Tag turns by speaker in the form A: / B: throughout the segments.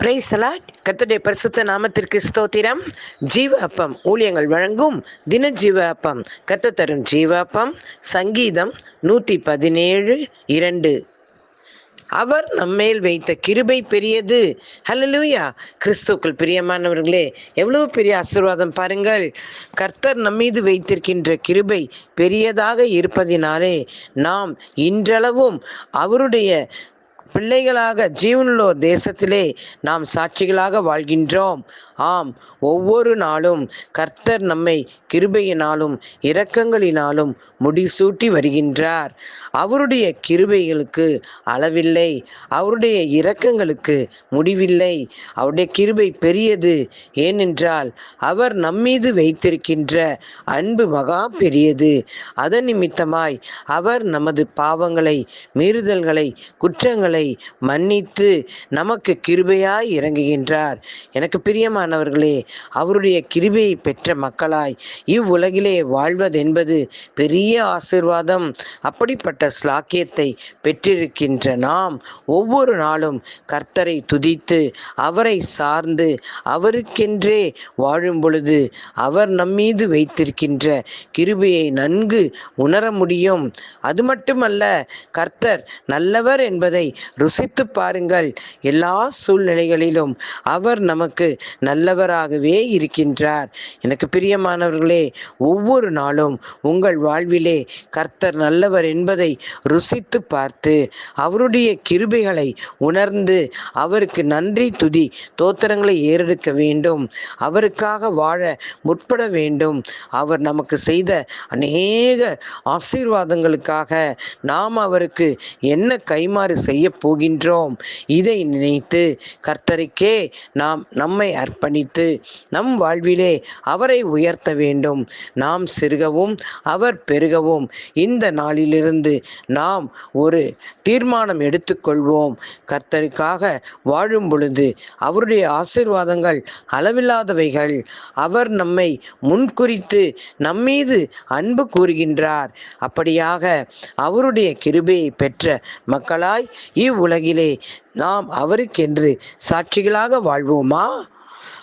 A: Praise the Lord கர்த்தருடைய பரிசுத்த நாமத்திற்கு ஸ்தோத்திரம். ஜீவ அப்பம் ஊழியங்கள் வழங்கும் தின ஜீவ அப்பம் கர்த்தர் தரும் ஜீவ அப்பம் சங்கீதம் நூற்றி பதினேழு இரண்டு. அவர் நம்மேல் வைத்த கிருபை பெரியது. ஹலலூயா கிறிஸ்துக்கள் பிரியமானவர்களே எவ்வளவு பெரிய ஆசீர்வாதம் பாருங்கள். கர்த்தர் நம்மீது வைத்திருக்கின்ற கிருபை பெரியதாக இருப்பதினாலே நாம் இன்றளவும் அவருடைய பிள்ளைகளாக ஜீவனுள்ளோர் தேசத்திலே நாம் சாட்சிகளாக வாழ்கின்றோம். ஆம் ஒவ்வொரு நாளும் கர்த்தர் நம்மை கிருபையினாலும் இரக்கங்களினாலும் முடிசூட்டி வருகின்றார். அவருடைய கிருபைகளுக்கு அளவில்லை அவருடைய இரக்கங்களுக்கு முடிவில்லை. அவருடைய கிருபை பெரியது ஏனென்றால் அவர் நம்மீது வைத்திருக்கின்ற அன்பு மகா பெரியது. அதன் நிமித்தமாய் அவர் நமது பாவங்களை மீறுதல்களை குற்றங்களை மன்னித்து நமக்கு கிருபையாய் இறங்குகின்றார். எனக்கு பிரியமானவர்களே அவருடைய கிருபையை பெற்ற மக்களாய் இவ்வுலகிலே வாழ்வதென்பது பெரிய ஆசிர்வாதம். அப்படிப்பட்ட ஸ்லாக்கியத்தை பெற்றிருக்கின்ற நாம் ஒவ்வொரு நாளும் கர்த்தரை துதித்து அவரை சார்ந்து அவருக்கென்றே வாழும் பொழுது அவர் நம்மீது வைத்திருக்கின்ற கிருபையை நன்கு உணர முடியும். அது மட்டுமல்ல கர்த்தர் நல்லவர் என்பதை ருசித்து பாருங்கள். எல்லா சூழ்நிலைகளிலும் அவர் நமக்கு நல்லவராகவே இருக்கின்றார். எனக்கு பிரியமானவர்களே ஒவ்வொரு நாளும் உங்கள் வாழ்விலே கர்த்தர் நல்லவர் என்பதை ருசித்து பார்த்து அவருடைய கிருபைகளை உணர்ந்து அவருக்கு நன்றி துதி தோத்திரங்களை ஏறெடுக்க வேண்டும். அவருக்காக வாழ முற்பட வேண்டும். அவர் நமக்கு செய்த அநேக ஆசீர்வாதங்களுக்காக நாம் அவருக்கு என்ன கைமாறு செய்ய போகின்றோம். இதை நினைத்து கர்த்தருக்கே நாம் நம்மை அர்ப்பணித்து நம் வாழ்விலே அவரை உயர்த்த வேண்டும். நாம் சிறுகவும் அவர் பெருகவும். இந்த நாளிலிருந்து நாம் ஒரு தீர்மானம் எடுத்துக்கொள்வோம். கர்த்தருக்காக வாழும் பொழுது அவருடைய ஆசீர்வாதங்கள் அளவில்லாதவைகள். அவர் நம்மை முன்குறித்து நம்மீது அன்பு கூறுகின்றார். அப்படியாக அவருடைய கிருபையை பெற்ற மக்களாய் இவ்வுலகிலே நாம் அவருக்கென்று சாட்சிகளாக வாழ்வோமா?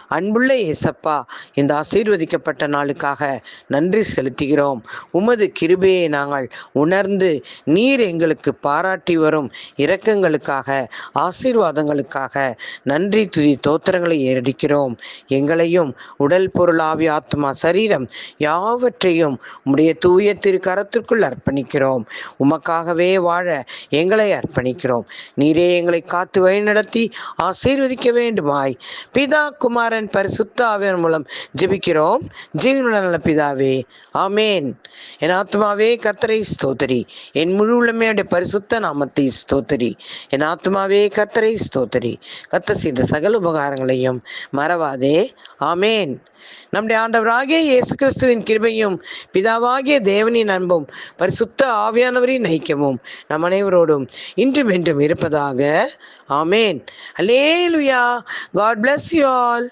A: அன்புள்ள இயேசப்பா இந்த ஆசீர்வதிக்கப்பட்ட நாளுக்காக நன்றி செலுத்துகிறோம். உமது கிருபையை நாங்கள் உணர்ந்து நீர் எங்களுக்கு பாராட்டி வரும் இரக்கங்களுக்காக ஆசீர்வாதங்களுக்காக நன்றி துதி தோத்திரங்களை ஏறடிக்கிறோம். எங்களையும் உடல் பொருள் ஆவி ஆத்மா சரீரம் யாவற்றையும் உம்முடைய தூய திரு கரத்திற்குள் அர்ப்பணிக்கிறோம். உமக்காகவே வாழ எங்களை அர்ப்பணிக்கிறோம். நீரே எங்களை காத்து வழிநடத்தி ஆசீர்வதிக்க வேண்டுமாய். பிதா ஆண்டவரின் பரிசுத்த ஆவியன் மூலம் ஜெபிக்கிறோம். ஜீவனுள்ள நல்ல பிதாவே ஆமேன். என் ஆத்மாவே கர்த்தரை ஸ்தோத்தரி. என் முழு உள்ளமையுடைய பரிசுத்த நாமத்தை ஸ்தோத்தரி. என் ஆத்மாவே கர்த்தரை ஸ்தோத்தரி. கத்த செய்த சகல உபகாரங்களையும் மறவாதே. ஆமேன். நம்முடைய ஆண்டவராகிய இயேசு கிறிஸ்துவின் கிருபையும் பிதாவாகிய தேவனின் அன்பும் பரிசுத்த ஆவியானவரின் நைக்கமும் நம் அனைவரோடும் இன்றும் என்றும் இருப்பதாக. Amen. Hallelujah God bless you all